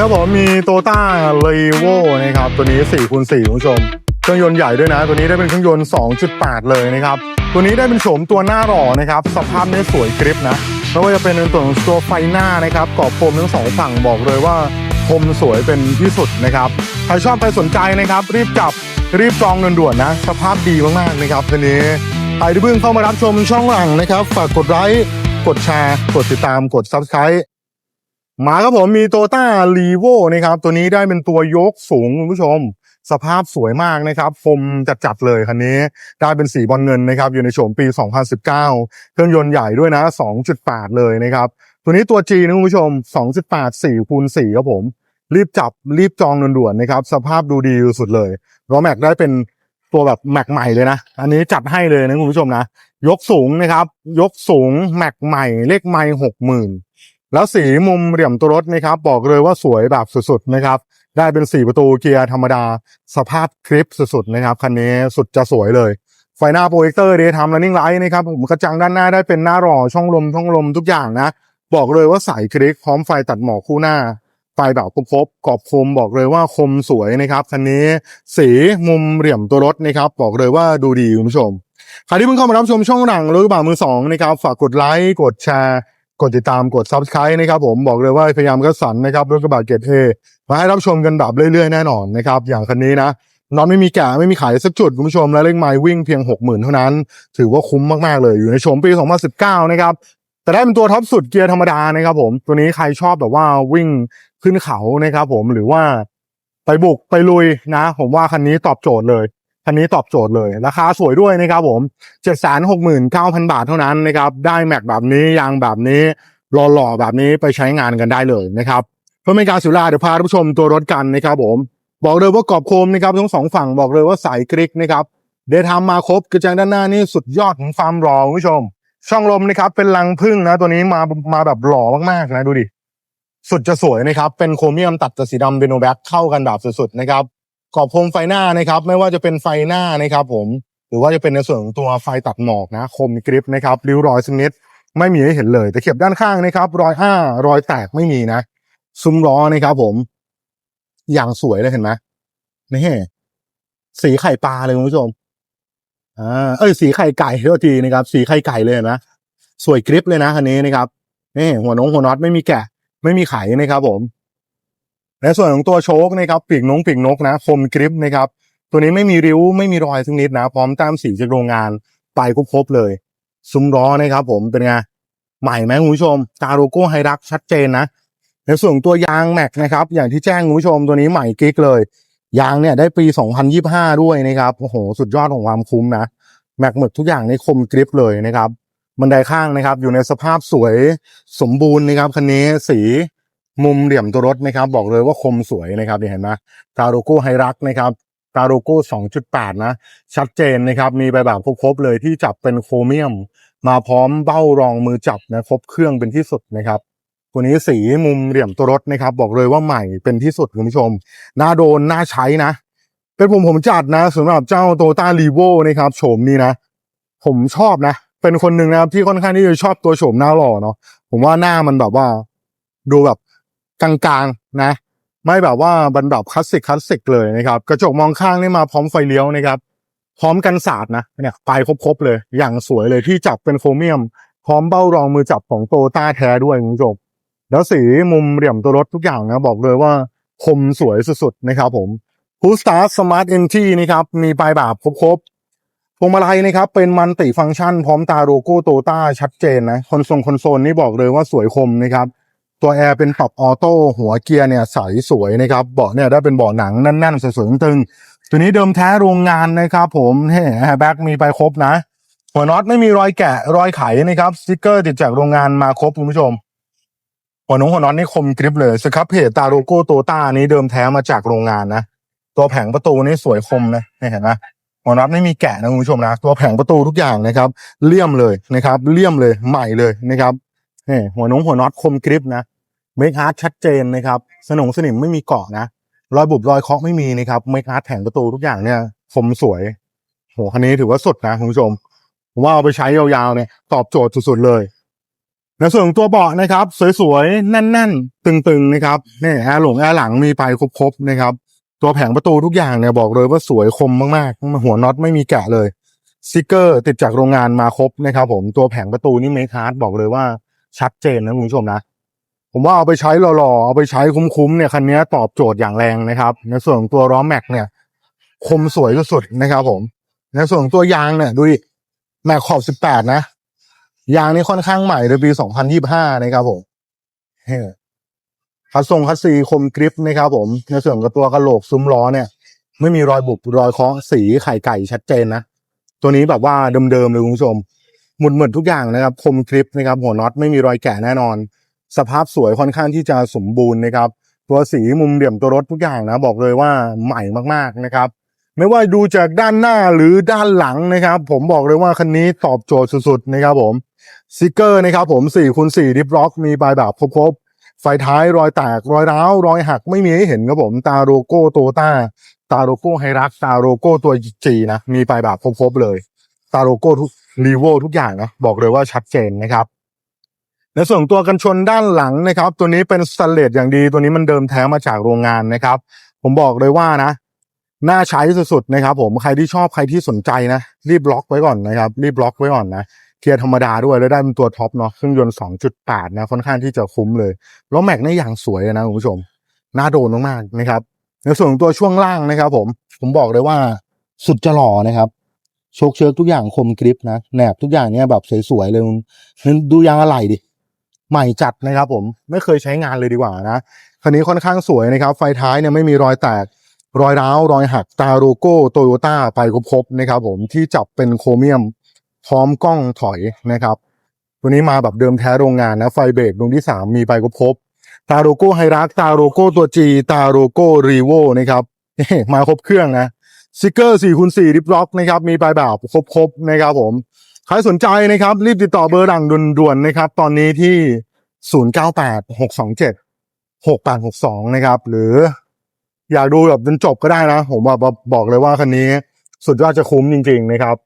ครับผมมีโตต้าเลโวนะครับ ตัวนี้4คูณ4คุณผู้ชม เครื่องยนต์ใหญ่ด้วยนะ ตัวนี้ได้เป็นเครื่องยนต์ 2.8 เลยนะครับ ตัวนี้ได้เป็นโฉมตัวหน้าหล่อนะครับ สภาพนี่สวยกริปนะไม่ว่าจะเป็นในตัวของตัวไฟหน้านะครับกรอบโฟมทั้งสองฝั่งบอกเลยว่าคมสวยเป็นที่สุดนะครับ ใครชอบใครสนใจนะครับ รีบจับรีบจองเงินด่วนนะ สภาพดีมากๆนะครับตัวนี้ใครที่เพิ่งเข้ามารับชมช่องหลังนะครับ ฝากกดไลค์กดแชร์ กดติดตามกด subscribe มาครับผมมีโตต้ารีโวนะครับตัวนี้ได้เป็นตัวยกสูงคุณผู้ชม สภาพสวยมากนะครับคมจัดๆเลยคันนี้ ได้เป็นสีบอลเงินนะครับอยู่ในโฉมปี 2019 เครื่องยนต์ใหญ่ด้วยนะ 2.8 เลยนะครับ ตัวนี้ตัว G นะคุณผู้ชม 2.8 4คูณ4ครับผม รีบจับรีบจองด่วนๆนะครับ สภาพดูดีสุดเลยล้อแม็กได้เป็นตัวแบบแม็กใหม่เลยนะ อันนี้จัดให้เลยนะคุณผู้ชมนะ ยกสูงนะครับ ยกสูงแม็กใหม่เลขไม้หกหมื่น แล้วสีมุมเหลี่ยมตัวรถนะครับบอกเลยว่าสวยแบบสุดๆนะครับ ได้เป็น4ประตูเกียร์ธรรมดา สภาพคลิปสุดๆนะครับคันนี้สุดจะสวยเลยไฟหน้าโปรเจคเตอร์เดย์ทำ running light นะครับผมกระจังด้านหน้าได้เป็นหน้าหล่อช่องลมช่องลมทุกอย่างนะ บอกเลยว่าใสคลิกพร้อมไฟตัดหมอกคู่หน้า ไฟแบบครบๆกรอบคมบอกเลยว่าคมสวยนะครับคันนี้สีมุมเหลี่ยมตัวรถนะครับ บอกเลยว่าดูดีคุณผู้ชมใครที่เพิ่งเข้ามารับชมช่องหนังรถกระบะมือสองนะครับฝากกดไลค์กดแชร์ กดติดตามกด subscribe นะครับผมบอกเลยว่าพยายามก็สันนะครับรถกระบะเกรดเอมาให้รับชมกันแบบเรื่อยๆ แน่นอนนะครับ อย่างคันนี้นะน็อตไม่มีแกะไม่มีขายสักจุดคุณผู้ชมและเลขไมล์วิ่งเพียง 60,000 เท่านั้น ถือว่าคุ้มมากๆเลยอยู่ในโฉมปี 2019 นะครับแต่ได้เป็นตัวท็อปสุดเกียร์ธรรมดานะครับผมตัวนี้ใครชอบแบบว่าวิ่งขึ้นเขานะครับผมหรือว่าไปบุกไปลุยนะ ผมว่าคันนี้ตอบโจทย์เลย คันนี้ตอบโจทย์เลย ราคาสวยด้วยนะครับผม769,000บาทเท่านั้นนะครับ ได้แม็กแบบนี้ยางแบบนี้หล่อๆแบบนี้ไปใช้งานกันได้เลยนะครับเพื่อไม่การสียเวลาเดี๋ยวพาท่านผู้ชมตัวรถกันนะครับผม บอกเลยว่ากรอบโคมนะครับทั้งสองฝั่งบอกเลยว่าใสกริกนะครับเดทามมาครบกระจังด้านหน้านี่สุดยอดของความหล่อคุณผู้ชม ช่องลมนะครับเป็นรังพึ่งนะตัวนี้มามาแบบหล่อมากๆนะดูดิสุดจะสวยนะครับเป็นโครเมียมตัดกับสีดำเบโนแบ็คเข้ากันแบบสุดๆนะครับ ขอบโคมไฟหน้านะครับ ไม่ว่าจะเป็นไฟหน้านะครับผมหรือว่าจะเป็นในส่วนของตัวไฟตัดหมอกนะคมกริปนะครับริ้วรอยสักนิดไม่มีให้เห็นเลยแต่เข็บด้านข้างนะครับ รอยอ้ารอยแตกไม่มีนะ ซุ้มล้อนะครับผม อย่างสวยเลยเห็นไหมนี่สีไข่ปลาเลยคุณผู้ชมอ่าเอ้ยสีไข่ไก่เท่าทีนะครับ สีไข่ไก่เลยนไหมสวยกริปเลยนะคันนี้นะครับนี่หัวน้องหัวน็อตไม่มีแกะ ไม่มีไขนะครับผม ในส่วนของตัวโชคนะครับปีกนงปีกนกนะคมกริปนะครับตัวนี้ไม่มีริ้วไม่มีรอยสักนิดนะ พร้อมตามสีจากโรงงานไปครบๆเลยซุ้มล้อนะครับผมเป็นไงใหม่ไหมคุณผู้ชมตาโลโก้ไฮรักชัดเจนนะ ในส่วนตัวยางแม็กนะครับ อย่างที่แจ้งคุณผู้ชมตัวนี้ใหม่กิ๊กเลย ยางเนี่ยได้ปี 2025 ด้วยนะครับโอ้โหสุดยอดของความคุ้มนะแม็กหมึกทุกอย่างในคมกริปเลยนะครับบันไดข้างนะครับ อยู่ในสภาพสวยสมบูรณ์นะครับคันนี้สี มุมเหลี่ยมตัวรถนะครับ บอกเลยว่าคมสวยนะครับนี่เห็นไหมตาโลโก้ไฮรักนะครับตาโลโก้ 2.8 นะ ชัดเจนนะครับ มีใบแบบครบๆเลยที่จับเป็นโครเมียม มาพร้อมเบ้ารองมือจับนะครบเครื่องเป็นที่สุดนะครับตัวนี้สีมุมเหลี่ยมตัวรถนะครับ บอกเลยว่าใหม่เป็นที่สุดคุณผู้ชมน่าโดนน่าใช้นะ เป็นผมผมจัดนะสำหรับเจ้าโตต้ารีโวนะครับโฉมนี้นะ ผมชอบนะ เป็นคนหนึ่งนะครับที่ค่อนข้างที่จะชอบตัวโฉมหน้าหล่อเนาะผมว่าหน้ามันแบบว่า ดูแบบ กลางๆนะ ไม่แบบว่าบันแบบคลาสสิกคลาสสิกเลยนะครับ กระจกมองข้างนี่มาพร้อมไฟเลี้ยวนะครับ พร้อมกันศาสตร์นะเนี่ยไปครบๆเลย อย่างสวยเลยที่จับเป็นโครเมียม พร้อมเบ้ารองมือจับของโตต้าแท้ด้วยคุณผู้ชมแล้วสีมุมเหลี่ยมตัวรถทุกอย่างนะบอกเลยว่าคมสวยสุดๆนะครับผม h o o Star Smart Entry นะครับมีปลายแบบครบๆพวงมาลัยนะครับเป็นมันติฟังก์ชัน พร้อมตาโลโก้โตต้าชัดเจนนะคอนโซลคอนโซลนี่บอกเลยว่าสวยคมนะครับ ตัวแอร์เป็นปรับออโต้หัวเกียร์เนี่ยใสสวยนะครับเบาะเนี่ยได้เป็นเบาะหนังแน่นๆสวยๆตึงๆตัวนี้เดิมแท้โรงงานนะครับผมเฮ้แบ็กมีไปครบนะ หัวน็อตไม่มีรอยแกะรอยไขนะครับสติ๊กเกอร์ติดจากโรงงานมาครบคุณผู้ชมหัวน้องหัวน็อตนี่คมกริบเลยสครับเพจตาโลโก้โตต้านี้เดิมแท้มาจากโรงงานนะตัวแผงประตูนี่สวยคมนะนี่เห็นไหมหัวน็อตไม่มีแกะนะคุณผู้ชมนะตัวแผงประตูทุกอย่างนะครับ เลี่ยมเลยนะครับ เลี่ยมเลยใหม่เลยนะครับนี่หัวน้องหัวน็อตคมกริบนะ เมคฮาร์ดชัดเจนนะครับ สนงสนิมไม่มีเกาะนะ รอยบุบรอยเคาะไม่มีนะครับ เมคฮาร์ดแผงประตูทุกอย่างเนี่ยคมสวย โห คันนี้ถือว่าสุดนะคุณผู้ชม ผมว่าเอาไปใช้ยาวๆเนี่ย ตอบโจทย์สุดๆเลย ในส่วนของตัวเบาะนะครับ สวยๆ แน่นๆ ตึงๆ นะครับ นี่แอร์หลงแอร์หลังมีไปครบๆ นะครับ ตัวแผงประตูทุกอย่างเนี่ยบอกเลยว่าสวยคมมากๆ หัวน็อตไม่มีแกะเลยสติกเกอร์ติดจากโรงงานมาครบนะครับ ผม ตัวแผงประตูนี่เมคฮาร์ดบอกเลยว่าชัดเจนนะคุณผู้ชมนะ ผมว่าเอาไปใช้หล่อๆ เอาไปใช้คุ้มๆเนี่ยคันนี้ตอบโจทย์อย่างแรงนะครับ ในส่วนของตัวล้อแม็กเนี่ยคมสวยสุดๆนะครับ ผม ในส่วนของตัวยางเนี่ยดูดิแม็กขอบ18นะ ยางนี่ค่อนข้างใหม่ในปี2025นยี่ห้านะครับผมคัสทรงคัสซีคมกริปนะครับ ผม ในส่วนกับตัวกระโหลกซุ้มล้อเนี่ย ไม่มีรอยบุบรอยเคาะสีไข่ไก่ชัดเจนนะตัวนี้แบบว่าเดิมๆเลยคุณผู้ชมหมุดเหมือนทุกอย่างนะครับ คมกริปนะครับ หัวน็อตไม่มีรอยแกะแน่นอน สภาพสวยค่อนข้างที่จะสมบูรณ์นะครับ ตัวสีมุมเหลี่ยมตัวรถทุกอย่างนะ บอกเลยว่าใหม่มากๆนะครับ ไม่ว่าดูจากด้านหน้าหรือด้านหลังนะครับ ผมบอกเลยว่าคันนี้ตอบโจทย์สุดๆนะครับผมสติกเกอร์นะครับผม4คูณ4ดิฟล็อกมีปลายแบบครบๆไฟท้ายรอยแตกรอยร้าวรอยหักไม่มีให้เห็นครับผมตาโลโก้โตต้าตาโลโก้ไฮรักตาโลโก้ตัวจีนะมีปลายแบบครบๆเลย ตาโลโก้ทุกรีโวทุกอย่างนะบอกเลยว่าชัดเจนนะครับ ในส่วนตัวกันชนด้านหลังนะครับ ตัวนี้เป็นสแตนเลสอย่างดีตัวนี้มันเดิมแท้มาจากโรงงานนะครับ ผมบอกเลยว่านะน่าใช้สุดๆนะครับ ผมใครที่ชอบใครที่สนใจนะ รีบบล็อกไว้ก่อนนะครับ รีบบล็อกไว้ก่อนนะเกียร์ธรรมดาด้วยแล้วได้เป็นตัวท็อปเนาะเครื่องยนต์ 2.8 นะค่อนข้างที่จะคุ้มเลย แล้วแม็กนี่อย่างสวยนะคุณผู้ชมน่าโดนมากๆนะครับ ในส่วนของตัวช่วงล่างนะครับ ผมผมบอกเลยว่าสุดจะหล่อนะครับโชคเชิร์กทุกอย่างคมกริปนะแหนบทุกอย่างเนี่ยแบบสวยๆเลยนั่นดูยางอะไหล่ดิ ใหม่จัดนะครับผมไม่เคยใช้งานเลยดีกว่านะคันนี้ค่อนข้างสวยนะครับ ไฟท้ายเนี่ยไม่มีรอยแตกรอยร้าว รอยหักตาโลโก้โตโยต้าไปครบๆนะครับผมที่จับเป็นโครเมียม พร้อมกล้องถอยนะครับ ตัวนี้มาแบบเดิมแท้โรงงานนะ ไฟเบรกดวงที่สามมีไปครบๆตาโลโก้ไฮรักตาโลโก้ตัวจีตาโลโก้รีโวนะครับมาครบเครื่องนะสติกเกอร์4คูณ4ดิฟล็อกนะครับมีไปแบบครบๆนะครับผม ใครสนใจนะครับ รีบติดต่อเบอร์ดังด่วนๆนะครับ ตอนนี้ที่ 098 627 6862 นะครับ หรืออยากดูแบบจนจบก็ได้นะ ผมแบบบอกเลยว่าคันนี้ สุดยอดจะคุ้มจริง ๆ นะครับ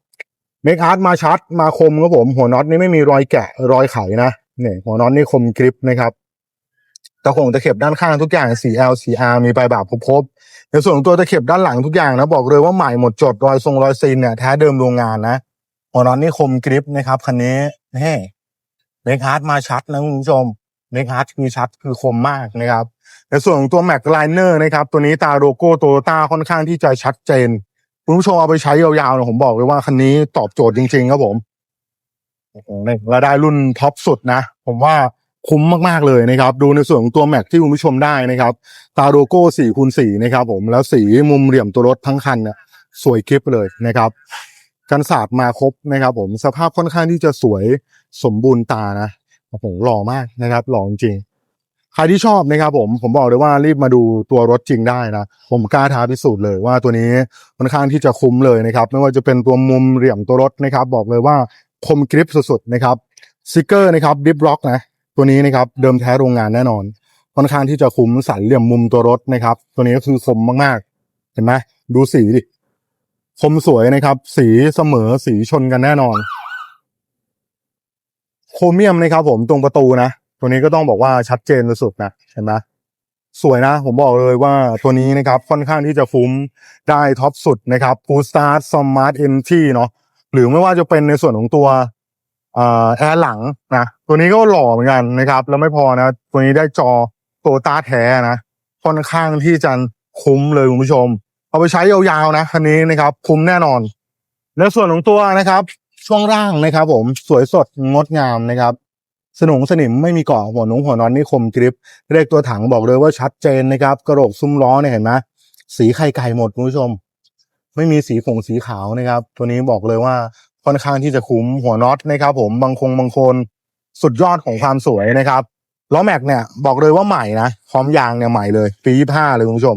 เมคอาร์ตมาชัดมาคมครับผม หัวน็อตนี่ไม่มีรอยแกะรอยไขนะเนี่ยหัวน็อตนี่คมกริปนะครับตะขงตะเข็บด้านข้างทุกอย่าง 4L 4R มีไปแบบครบๆในส่วนของตัวตะเข็บด้านหลังทุกอย่างนะบอกเลยว่าใหม่หมดจดรอยทรงรอยซีนเนี่ยแท้เดิมโรงงานนะ หัวนอตนี่คมกริปนะครับคันนี้เฮ้เมคฮาร์ดมาชัดนะคุณผู้ชมเมคฮาร์ดคือชัดคือคมมากนะครับในส่วนของตัวแม็กไลเนอร์นะครับ ตัวนี้ตาโลโก้โตโยต้าค่อนข้างที่จะชัดเจนคุณผู้ชมเอาไปใช้ยาวๆนี่ยผมบอกเลยว่าคันนี้ตอบโจทย์จริงๆครับผมเนี่ยและได้รุ่นท็อปสุดนะ ผมว่าคุ้มมากๆเลยนะครับ ดูในส่วนของตัวแม็กที่คุณผู้ชมได้นะครับ ตาโลโก้4คูณ4นะครับผมแล้วสีมุมเหลี่ยมตัวรถทั้งคันเนี่ยสวยคลิปเลยนะครับ กันศาสตร์มาครบนะครับ ผมสภาพค่อนข้างที่จะสวยสมบูรณ์ตานะโอ้โหหล่อมากนะครับหล่อจริงใครที่ชอบนะครับผมผมบอกเลยว่ารีบมาดูตัวรถจริงได้นะ ผมกล้าท้าพิสูจน์เลยว่าตัวนี้ค่อนข้างที่จะคุ้มเลยนะครับ ไม่ว่าจะเป็นตัวมุมเหลี่ยมตัวรถนะครับ บอกเลยว่าคมกริปสุดๆนะครับสติกเกอร์นะครับดิฟล็อกนะตัวนี้นะครับเดิมแท้โรงงานแน่นอน ค่อนข้างที่จะคุ้มสันเหลี่ยมมุมตัวรถนะครับ ตัวนี้ก็คือคมมากๆ เห็นไหมดูสีดิ คมสวยนะครับ สีเสมอสีชนกันแน่นอน โครเมียมนะครับผมตรงประตูนะตัวนี้ก็ต้องบอกว่าชัดเจนสุดๆนะเห็นไหมสวยนะ ผมบอกเลยว่าตัวนี้นะครับค่อนข้างที่จะคุ้มได้ท็อปสุดนะครับ Full Start Smart Entry เนาะหรือไม่ว่าจะเป็นในส่วนของตัวอแอร์หลังนะตัวนี้ก็หล่อเหมือนกันนะครับ แล้วไม่พอนะ ตัวนี้ได้จอโตตาแท้นะค่อนข้างที่จะคุ้มเลยคุณผู้ชม เอาไปใช้ยาวๆนะคันนี้นะครับ คุ้มแน่นอนในส่วนของตัวนะครับ ช่วงล่างนะครับ ผมสวยสดงดงามนะครับ สนุงสนิมไม่มีเกาะหัวหนงหัวนอนนี่คมกริปเลขตัวถังบอกเลยว่าชัดเจนนะครับ กระโหลกซุ้มล้อเนี่ยเห็นไหมสีไข่ไก่หมดคุณผู้ชม ไม่มีสีผงสีขาวนะครับ ตัวนี้บอกเลยว่าค่อนข้างที่จะคุ้มหัวน็อตนะครับ ผมบางคงบางคนสุดยอดของความสวยนะครับล้อแม็กเนี่ยบอกเลยว่าใหม่นะพร้อมยางเนี่ยใหม่เลย ปียี่ห้าเลยคุณผู้ชม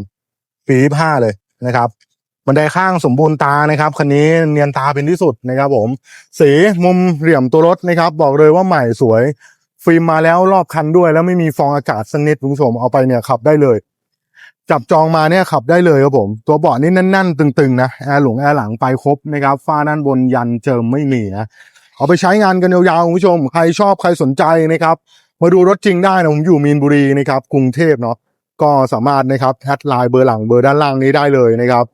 ปียี่ห้าเลย นะครับบันไดข้างสมบูรณ์ตานะครับคันนี้เนียนตาเป็นที่สุดนะครับ ผม สีมุมเหลี่ยมตัวรถนะครับ บอกเลยว่าใหม่สวย ฟิล์มมาแล้วรอบคันด้วย แล้วไม่มีฟองอากาศสักนิดคุณผู้ชมเอาไปเนี่ยขับได้เลย จับจองมาเนี่ยขับได้เลยครับผม ตัวเบาะนี่แน่นๆ ตึงๆนะแอร์หลงแอร์หลังไปครบนะครับฝ้าด้านบนยันเจิมไม่มีนะเอาไปใช้งานกันยาวๆคุณผู้ชม ใครชอบใครสนใจนะครับ มาดูรถจริงได้นะผมอยู่มีนบุรีนะครับกรุงเทพเนาะ ก็สามารถนะครับแอดไลน์เบอร์หลังเบอร์ด้านล่างนี้ได้เลยนะครับ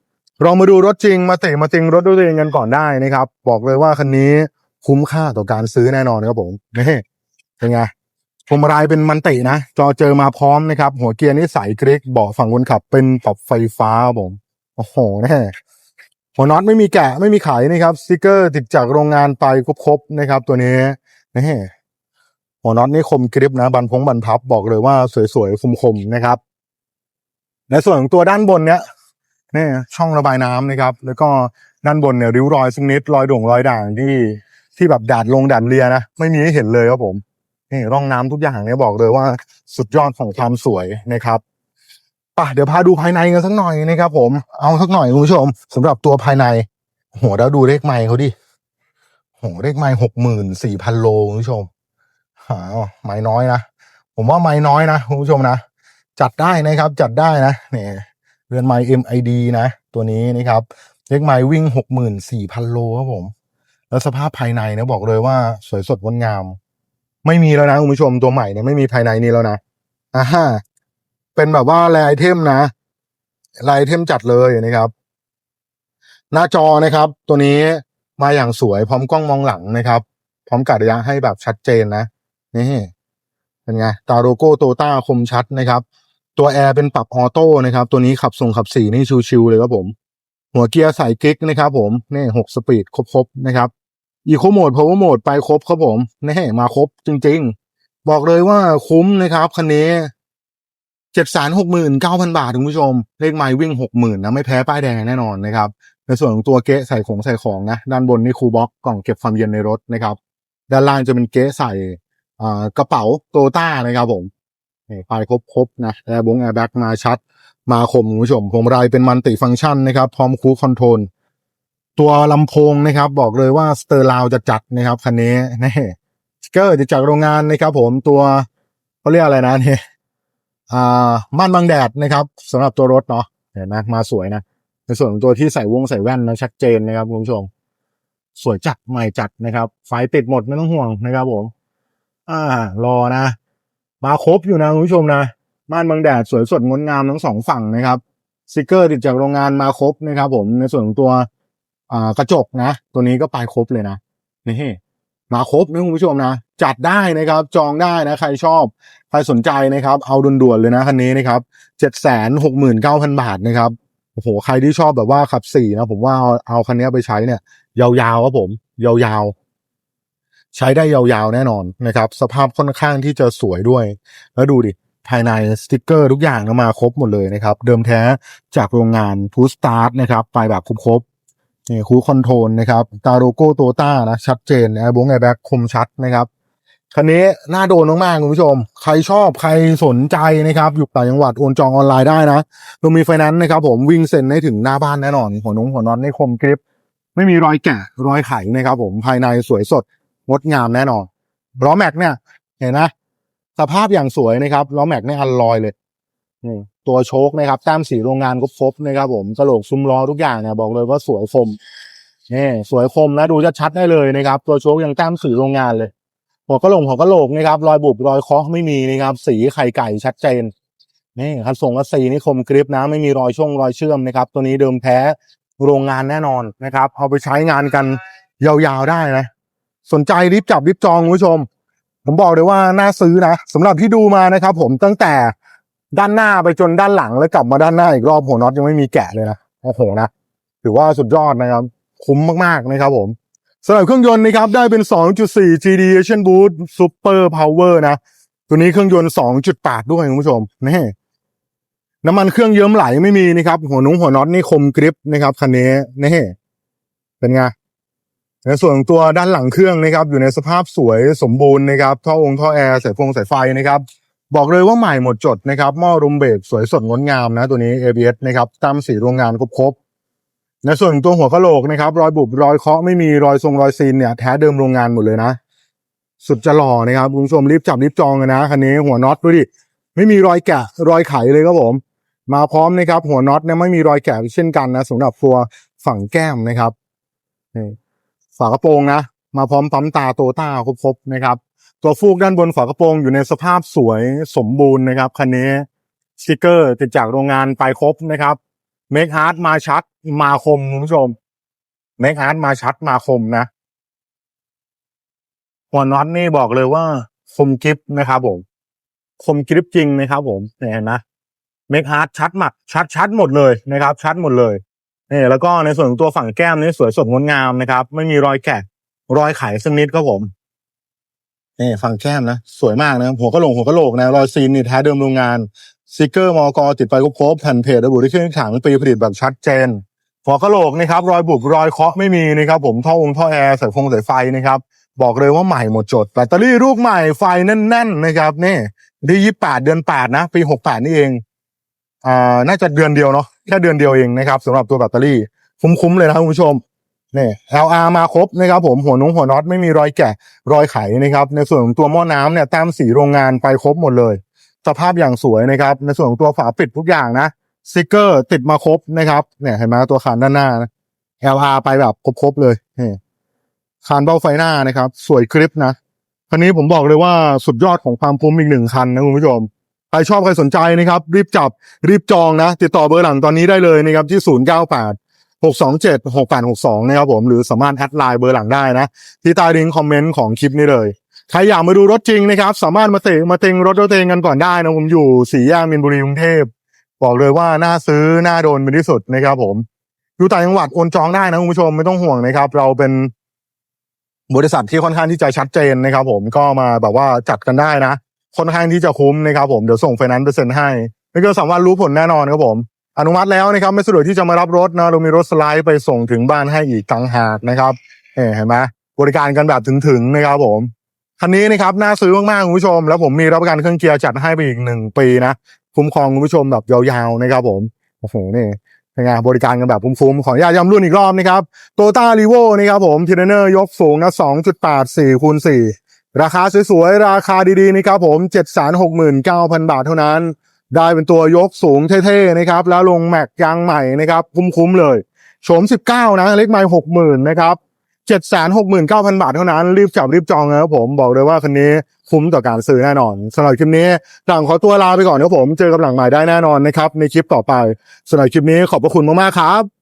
ลองมาดูรถจริงมาเตะมาติงรถด้วยตัวเองกันก่อนได้นะครับ บอกเลยว่าคันนี้คุ้มค่าต่อการซื้อแน่นอนครับผมนี่เป็นไงพวงมาลัยเป็นมันตินะจอเจอมาพร้อมนะครับ หัวเกียร์นี่ใสกรกเบาะฝั่งคนขับเป็นปรับไฟฟ้าผม โอ้โหแน่หัวน็อตไม่มีแกะไม่มีไขนะครับสติกเกอร์ติดจากโรงงานไปครบๆนะครับ ตัวนี้นี่หัวน็อตนี่คมกริบนะ บันพงบันพับบอกเลยว่าสวยๆคมๆนะครับ ในส่วนของตัวด้านบนเนี้ยนี่ช่องระบายน้ำนะครับ แล้วก็ด้านบนเนี่ยริ้วรอยสักนิดรอยด่งรอยด่างที่ที่แบบแดดลงแดดเลียนะไม่มีให้เห็นเลยครับผมนี่ร่องน้ำทุกอย่างเนี่ยบอกเลยว่าสุดยอดของความสวยนะครับป่ะเดี๋ยวพาดูภายในกันสักหน่อยนะครับ ผมเอาสักหน่อยคุณผู้ชมสำหรับตัวภายในโหแล้วดูเลขไมล์เขาดิโหเลขไมล์หกหมื่นสี่พันโลคุณผู้ชมหาไม้น้อยนะผมว่าไม้น้อยนะคุณผู้ชมนะ จัดได้นะครับจัดได้นะเนี่ยเรือนไม้ MID นะ ตัวนี้นะครับเลขไม้วิ่งหกหมื่นสี่พันโลครับผม แล้วสภาพภายในเนี่ยบอกเลยว่าสวยสดงดงาม ไม่มีแล้วนะคุณผู้ชมตัวใหม่เนี่ยไม่มีภายในนี้แล้วนะอ่าฮะเป็นแบบว่าแรไอเทมนะแรไอเทมจัดเลยนะครับ หน้าจอนะครับ ตัวนี้มาอย่างสวยพร้อมกล้องมองหลังนะครับ พร้อมกัดระยะให้แบบชัดเจนนะนี่เป็นไงตาโลโก้โตต้าคมชัดนะครับ ตัวแอร์เป็นปรับออโต้นะครับ ตัวนี้ขับส่งขับสี่นี่ชิวๆเลยครับผม หัวเกียร์ใส่กิ๊กนะครับผมนี่หกสปีดครบๆนะครับอีโคโหมดพาวเวอร์โหมดไปครบครับผมนี่มาครบจริง ๆ บอกเลยว่าคุ้มนะครับคันนี้เจ็ดแสนหกหมื่นเก้าพันบาทคุณผู้ชม เลขไมล์วิ่งหกหมื่นนะไม่แพ้ป้ายแดงแน่นอนนะครับ ในส่วนของตัวเก๊ใส่ของใส่ของนะ ด้านบนนี่คูบ็อกกล่องเก็บความเย็นในรถนะครับ ด้านล่างจะเป็นเก๊ใส่กระเป๋าโตต้านะครับผม นี่ไฟครบๆนะแอร์บงแอร์แบ็กมาชัด มาคมคุณผู้ชมพวงมาลัยเป็นมันติฟังก์ชันนะครับพร้อมคูคอนโทรลตัวลำโพงนะครับ บอกเลยว่าสเตอร์ลาวจะจัดนะครับคันนี้นี่สติกเกอร์จะจากโรงงานนะครับ ผมตัวเขาเรียกอะไรนะเนี่ยอ่าม่านบังแดดนะครับสำหรับตัวรถเนาะเห็นไหมมาสวยนะในส่วนของตัวที่ใส่วงใส่แว่นนะชัดเจนนะครับคุณผู้ชม สวยจัดใหม่จัดนะครับไฟติดหมดไม่ต้องห่วงนะครับ ผม อ่ารอนะ มาครบอยู่นะคุณผู้ชมนะม่านบังแดดสวยสดงดงามทั้งสองฝั่งนะครับสติกเกอร์ติดจากโรงงานมาครบนะครับผมในส่วนของตัวอ่ากระจกนะ ตัวนี้ก็ไปครบเลยนะนี่มาครบนะคุณผู้ชมนะ จัดได้นะครับ จองได้นะ ใครชอบ ใครสนใจนะครับ เอาด่วนๆเลยนะคันนี้นะครับเจ็ดแสนหกหมื่นเก้าพันบาทนะครับโอ้โหใครที่ชอบแบบว่าขับสี่นะ ผมว่าเอาคันนี้ไปใช้เนี่ย ยาวๆครับผม ยาวๆ ใช้ได้ยาวๆแน่นอนนะครับ สภาพค่อนข้างที่จะสวยด้วย แล้วดูดิ ภายในสติกเกอร์ทุกอย่างนะมาครบหมดเลยนะครับ เดิมแท้จากโรงงานพูสตาร์ทนะครับไปแบบครบๆนี่คูคอนโทรลนะครับ ตาโลโก้โตต้านะชัดเจนแอร์บงแอร์แบ็กคมชัดนะครับคันนี้น่าโดนมากๆคุณผู้ชม ใครชอบใครสนใจนะครับ อยู่ต่างจังหวัดโอนจองออนไลน์ได้นะเรามีไฟแนนซ์นะครับ ผมวิ่งเซ็นให้ถึงหน้าบ้านแน่นอนหัวน้องหัวนอนในคมกริบไม่มีรอยแกะรอยไขนะครับ ผมภายในสวยสด งดงามแน่นอนล้อแม็กเนี่ย เห็นนะสภาพอย่างสวยนะครับล้อแม็กเนี่ยอันลอยเลยนี่ตัวโชคนะครับแต้มสีโรงงานก็ครบนะครับผมกระโหลกซุ้มล้อทุกอย่างเนี่ยบอกเลยว่าสวยคมนี่สวยคมนะดูจะชัดได้เลยนะครับ ตัวโชคยังแต้มสีโรงงานเลย หัวกระโหลกหัวกระโหลกนะครับรอยบุบรอยเคาะไม่มีนะครับ สีไข่ไก่ชัดเจนนี่คันส่งกระสีนี่คมกริบนะ ไม่มีรอยช่องรอยเชื่อมนะครับ ตัวนี้เดิมแท้โรงงานแน่นอนนะครับเอาไปใช้งานกันยาวๆได้นะ สนใจรีบจับรีบจองคุณผู้ชม ผมบอกเลยว่าน่าซื้อนะสำหรับที่ดูมานะครับ ผมตั้งแต่ด้านหน้าไปจนด้านหลังแล้วกลับมาด้านหน้าอีกรอบหัวน็อตยังไม่มีแกะเลยนะโอ้โหนะถือว่าสุดยอดนะครับ คุ้มมากๆนะครับ ผมสำหรับเครื่องยนต์นะครับได้เป็น 2.4 GD Action Boost Super Power นะตัวนี้เครื่องยนต์ 2.8 ด้วยคุณผู้ชมนี่น้ำมันเครื่องเยิ้มไหลไม่มีนะครับ หัวนุ้งหัวน็อตนี่คมกริปนะครับคันนี้นี่เป็นไง ในส่วนของตัวด้านหลังเครื่องนะครับ อยู่ในสภาพสวยสมบูรณ์นะครับท่อองค์ท่อแอร์สายฟงสายไฟนะครับ บอกเลยว่าใหม่หมดจดนะครับหม้อรุมเบรกสวยสดงดงามนะตัวนี้ ABS นะครับตามสีโรงงานครบๆในส่วนของตัวหัวกะโหลกนะครับ รอยบุบรอยเคาะไม่มีรอยทรงรอยซีนเนี่ยแท้เดิมโรงงานหมดเลยนะ สุดจะหล่อนะครับคุณผู้ชมรีบจับรีบจองกันนะคันนี้หัวน็อตดูดิไม่มีรอยแกะรอยไขเลยครับผมมาพร้อมนะครับ หัวน็อตเนี่ยไม่มีรอยแกะเช่นกันนะสำหรับตัวฝั่งแก้มนะครับนี่ ฝากระโปรงนะ มาพร้อมปั๊มตาโตต้าครบๆนะครับ ตัวฟูกด้านบนฝากระโปรงอยู่ในสภาพสวยสมบูรณ์นะครับคันนี้สติกเกอร์ติดจากโรงงานไปครบนะครับเมคฮาร์ดมาชัดมาคมคุณผู้ชมเมคฮาร์ดมาชัดมาคมนะหัวน็อตนี่บอกเลยว่าคมกริปนะครับผมคมกริปจริงนะครับผมเนี่ยเห็นไหมเมคฮาร์ดชัดมากชัดชัดหมดเลยนะครับ ชัดหมดเลย นี่แล้วก็ในส่วนของตัวฝั่งแก้มนี่สวยสดงดงามนะครับ ไม่มีรอยแกะรอยไขสักนิดครับผมนี่ฝั่งแก้มนะสวยมากนะหัวกะโหลกหัวกะโหลกนะรอยซีนนี่แท้เดิมโรงงานสติกเกอร์มอกติดไปครบแผ่นเพจระบุที่เครื่องถังปีผลิตแบบชัดเจนหัวกะโหลกนะครับ รอยบุบรอยเคาะไม่มีนะครับผมท่อองท่อแอร์สายฟงสายไฟนะครับบอกเลยว่าใหม่หมดจดแบตเตอรี่ลูกใหม่ไฟแน่น ๆ นะครับนี่ที่ยี่แปดเดือนแปดนะ ปีหกแปดนี่เอง อ่าน่าจะเดือนเดียวเนาะแค่เดือนเดียวเองนะครับสำหรับตัวแบตเตอรี่คุ้มๆเลยนะครับคุณผู้ชมนี่ LR มาครบนะครับผมหัวนุ้งหัวน็อตไม่มีรอยแกะรอยไขนะครับ ในส่วนของตัวหม้อน้ำเนี่ยต้มสีโรงงานไปครบหมดเลย สภาพอย่างสวยนะครับ ในส่วนของตัวฝาปิดทุกอย่างนะสติกเกอร์ติดมาครบนะครับเนี่ยเห็นไหมตัวคานด้านหน้านะ LR ไปแบบครบๆเลยนี่คานเบ้าไฟหน้านะครับ สวยคลิปนะคันนี้ผมบอกเลยว่าสุดยอดของความคุ้มอีกหนึ่งคันนะคุณผู้ชม ใครชอบใครสนใจนะครับ รีบจับรีบจองนะ ติดต่อเบอร์หลังตอนนี้ได้เลยนะครับที่ 0 9 8 6 2 7 6 8 6 2 นะครับผมหรือสามารถแอดไลน์เบอร์หลังได้นะ ที่ใต้ลิงก์คอมเมนต์ของคลิปนี้เลย ใครอยากมาดูรถจริงนะครับ สามารถมาเตะมาเต็งรถรถเองกันก่อนได้นะผมอยู่สีแยกมินบุรีกรุงเทพบอกเลยว่าน่าซื้อน่าโดนเป็นที่สุดนะครับผมอยู่ต่างจังหวัดโอนจองได้นะคุณผู้ชมไม่ต้องห่วงนะครับ เราเป็นบริษัทที่ค่อนข้างที่จะชัดเจนนะครับ ผมก็มาแบบว่าจัดกันได้นะ ค่อนข้างที่จะคุ้มนะครับผมเดี๋ยวส่งไฟแนนซ์เปอร์เซ็นต์ให้ไม่เกินสามวันรู้ผลแน่นอนครับผม อนุมัติแล้วนะครับไม่สะดวกที่จะมารับรถนะเรามีรถสไลด์ไปส่งถึงบ้านให้อีกต่างหากนะครับเห็นไหมบริการกันแบบถึงๆนะครับผมคันนี้นะครับน่าซื้อมากๆคุณผู้ชม แล้วผมมีรับประกันเครื่องเกียร์จัดให้ไปอีกหนึ่งปีนะคุ้มครองคุณผู้ชมแบบยาวๆนะครับผมโอ้โหนี่เป็นไงบริการกันแบบคุ้มๆขออนุญาตย้ำรุ่นอีกรอบนะครับโตต้ารีโวนะครับผมทีเนอร์ยกสูงนะ2.8 4คูณ4 ราคาสวยๆ ราคาดีๆนะครับผม769,000บาทเท่านั้น ได้เป็นตัวยกสูงเท่ๆนะครับ แล้วลงแม็กยางใหม่นะครับ คุ้มๆเลยโฉม 19 นะ เล็กไม้60,000นะครับ769,000บาทเท่านั้น รีบจับรีบจองนะครับผมบอกเลยว่าคันนี้คุ้มต่อการซื้อแน่นอนสำหรับคลิปนี้หลังขอตัวลาไปก่อนนะครับผมเจอกับหลังใหม่ได้แน่นอนนะครับในคลิปต่อไปสำหรับคลิปนี้ขอบพระคุณมากๆครับ